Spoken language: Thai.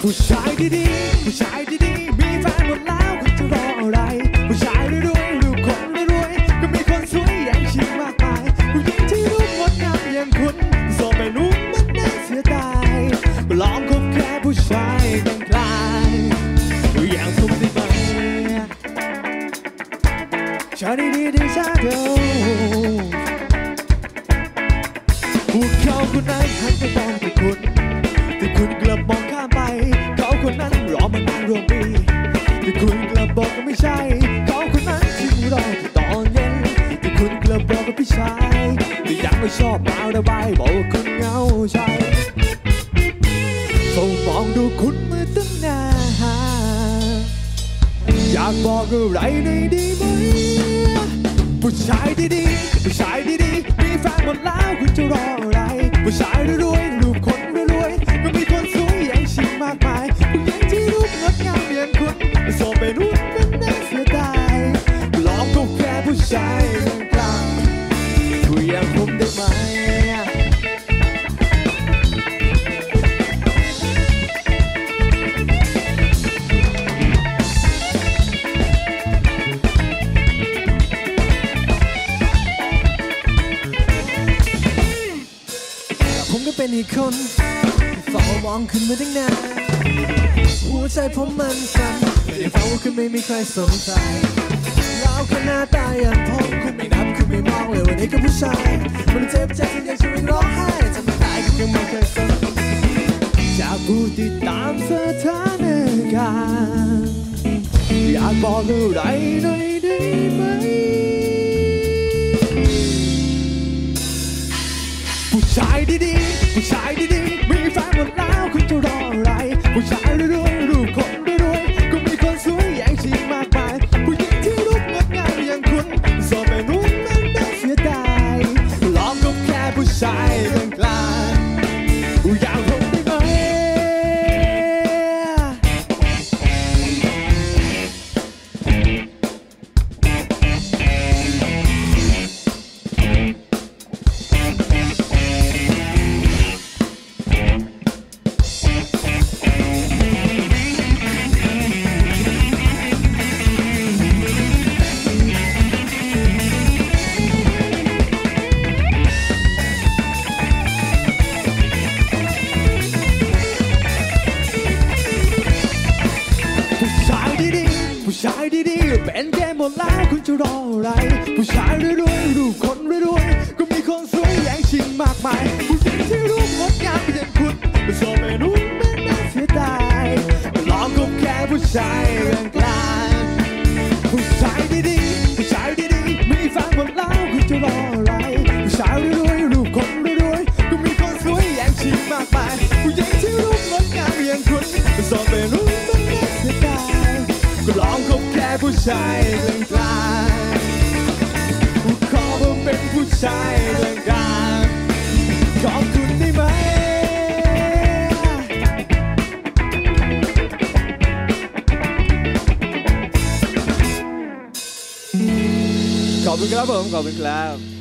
ผู้ชายดีๆผู้ชายดีๆมีแฟนหมดแล้วคุณจะรออะไร ผู้ชายรวยๆรูปคนรวยๆก็มีคนสวยอย่างชิงมากมายผู้หญิงที่รูปงดงามอย่างคุณโสดไม่รู้มันน่าเสียดายลองคบแค่ผู้ชายกลางๆอย่างผมได้ไหมชายดีๆที่ชาโดพวกเขาคนนั้นหันไปมองที่คุณ ชอบมาระบายบอกว่าคุณเหงาใจเฝ้ามองดูคุณมาตั้งนานอยากบอกอะไรหน่อยได้ไหมผู้ชายดีๆผู้ชายดีๆมีแฟนหมดแล้วคุณจะรอ ยอย่างผมได้ไหมผมก็เป็นอีกคนเฝ้ามองขึ้นมาตั้งนานหัวใจผมมันสั่นไม่ได้ฟังว่าคุณไม่มีใครสนใจ หน้าตาอย่างผมคุณไม่นับคุณไม่มองเลยวันนี้ก็ผู้ชาย มันเจ็บใจจนอยากจะวิ่งร้องไห้จะไม่ตายก็ยังไม่เคยสนจากผู้ติดตามสถานการณ์อยากบอกอะไรหน่อยได้ไหมผู้ชายดีๆผู้ชายดี ชายดีๆเป็นแค่หมดแล้วคุณจะรออะไร ผู้ชายรวยๆรูปคนรวยๆก็มีคนสวยแย่างชิงมากมายผู้หญิงที่รูปงดงามอย่างคุณก็โสดไม่รู้มันน่าเสียดายลองคบแค่ผู้ชายกลางๆผู้ชายดีๆผู้ชายดีๆมีแฟนหมดแล้วคุณจะรอ ผู้ชายกลางผู้ขอผมเป็นผู้ชายกลางๆขอบคุณได้ไหมขอบคุณครับผมขอบคุณครับ